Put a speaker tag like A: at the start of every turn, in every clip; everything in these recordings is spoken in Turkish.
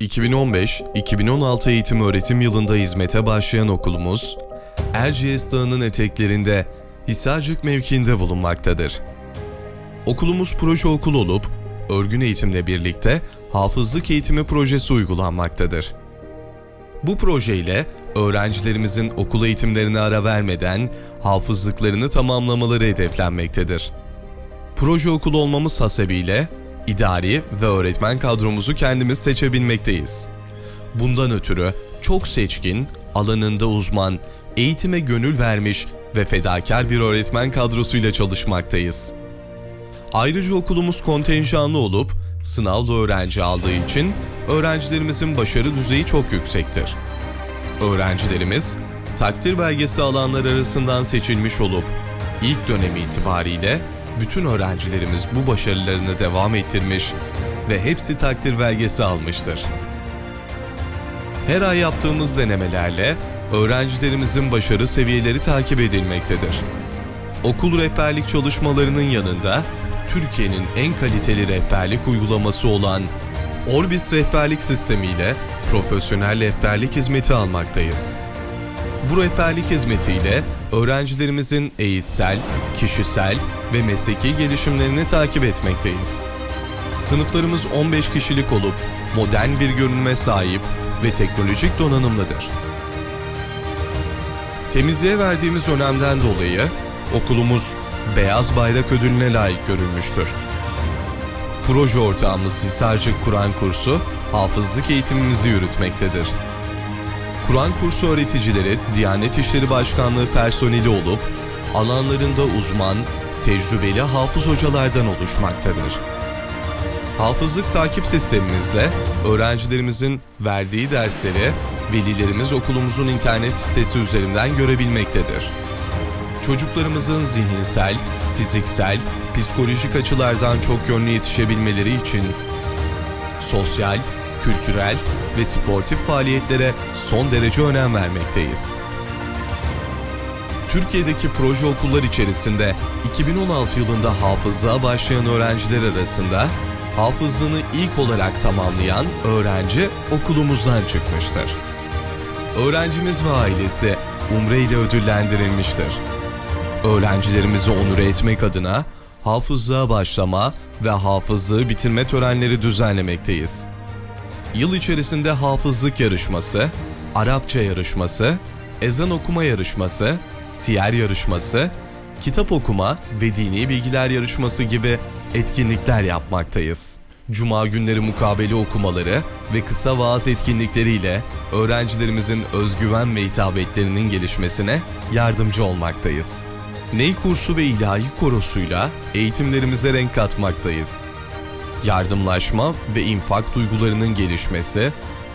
A: 2015-2016 eğitim öğretim yılında hizmete başlayan okulumuz, Erciyes Dağı'nın eteklerinde Hisarcık mevkiinde bulunmaktadır. Okulumuz proje okul olup, örgün eğitimle birlikte hafızlık eğitimi projesi uygulanmaktadır. Bu projeyle öğrencilerimizin okul eğitimlerine ara vermeden hafızlıklarını tamamlamaları hedeflenmektedir. Proje okulu olmamız hasebiyle idari ve öğretmen kadromuzu kendimiz seçebilmekteyiz. Bundan ötürü çok seçkin, alanında uzman, eğitime gönül vermiş ve fedakar bir öğretmen kadrosuyla çalışmaktayız. Ayrıca okulumuz kontenjanlı olup sınavlı öğrenci aldığı için öğrencilerimizin başarı düzeyi çok yüksektir. Öğrencilerimiz takdir belgesi alanlar arasından seçilmiş olup ilk dönemi itibariyle bütün öğrencilerimiz bu başarılarını devam ettirmiş ve hepsi takdir belgesi almıştır. Her ay yaptığımız denemelerle öğrencilerimizin başarı seviyeleri takip edilmektedir. Okul rehberlik çalışmalarının yanında Türkiye'nin en kaliteli rehberlik uygulaması olan Orbis rehberlik sistemiyle profesyonel rehberlik hizmeti almaktayız. Bu rehberlik hizmetiyle öğrencilerimizin eğitsel, kişisel ve mesleki gelişimlerini takip etmekteyiz. Sınıflarımız 15 kişilik olup modern bir görünüme sahip ve teknolojik donanımlıdır. Temizliğe verdiğimiz önemden dolayı okulumuz Beyaz Bayrak Ödülü'ne layık görülmüştür. Proje ortağımız Hisarcık Kur'an kursu hafızlık eğitimimizi yürütmektedir. Kur'an kursu öğreticileri Diyanet İşleri Başkanlığı personeli olup alanlarında uzman, tecrübeli hafız hocalardan oluşmaktadır. Hafızlık takip sistemimizle öğrencilerimizin verdiği dersleri velilerimiz okulumuzun internet sitesi üzerinden görebilmektedir. Çocuklarımızın zihinsel, fiziksel, psikolojik açılardan çok yönlü yetişebilmeleri için sosyal, kültürel ve sportif faaliyetlere son derece önem vermekteyiz. Türkiye'deki proje okullar içerisinde 2016 yılında hafızlığa başlayan öğrenciler arasında hafızlığını ilk olarak tamamlayan öğrenci okulumuzdan çıkmıştır. Öğrencimiz ve ailesi Umre ile ödüllendirilmiştir. Öğrencilerimizi onur etmek adına hafızlığa başlama ve hafızlığı bitirme törenleri düzenlemekteyiz. Yıl içerisinde hafızlık yarışması, Arapça yarışması, ezan okuma yarışması, siyer yarışması, kitap okuma ve dini bilgiler yarışması gibi etkinlikler yapmaktayız. Cuma günleri mukabele okumaları ve kısa vaaz etkinlikleriyle öğrencilerimizin özgüven ve hitabetlerinin gelişmesine yardımcı olmaktayız. Ney kursu ve ilahi korosuyla eğitimlerimize renk katmaktayız. Yardımlaşma ve infak duygularının gelişmesi,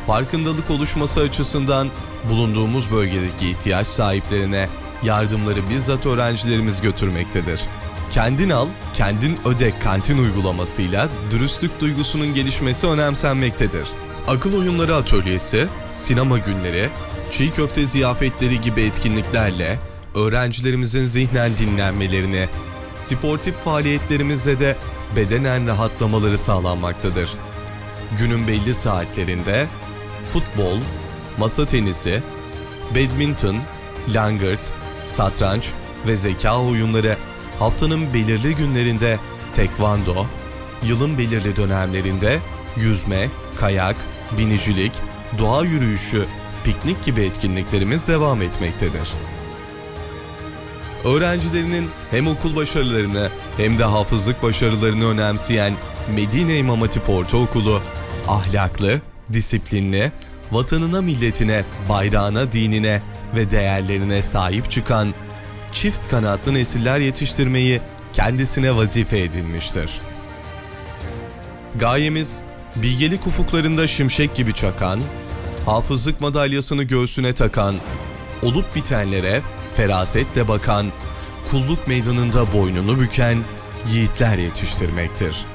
A: farkındalık oluşması açısından bulunduğumuz bölgedeki ihtiyaç sahiplerine yardımları bizzat öğrencilerimiz götürmektedir. Kendin al, kendin öde kantin uygulamasıyla dürüstlük duygusunun gelişmesi önemsenmektedir. Akıl oyunları atölyesi, sinema günleri, çiğ köfte ziyafetleri gibi etkinliklerle öğrencilerimizin zihnen dinlenmelerini, sportif faaliyetlerimizle de bedenen rahatlamaları sağlanmaktadır. Günün belli saatlerinde futbol, masa tenisi, badminton, langırt, satranç ve zeka oyunları haftanın belirli günlerinde tekvando, yılın belirli dönemlerinde yüzme, kayak, binicilik, doğa yürüyüşü, piknik gibi etkinliklerimiz devam etmektedir. Öğrencilerinin hem okul başarılarını hem de hafızlık başarılarını önemseyen Medine İmam Hatip Ortaokulu, ahlaklı, disiplinli, vatanına milletine, bayrağına, dinine ve değerlerine sahip çıkan çift kanatlı nesiller yetiştirmeyi kendisine vazife edinmiştir. Gayemiz bilgelik ufuklarında şimşek gibi çakan, hafızlık madalyasını göğsüne takan, olup bitenlere ferasetle bakan, kulluk meydanında boynunu büken yiğitler yetiştirmektir.''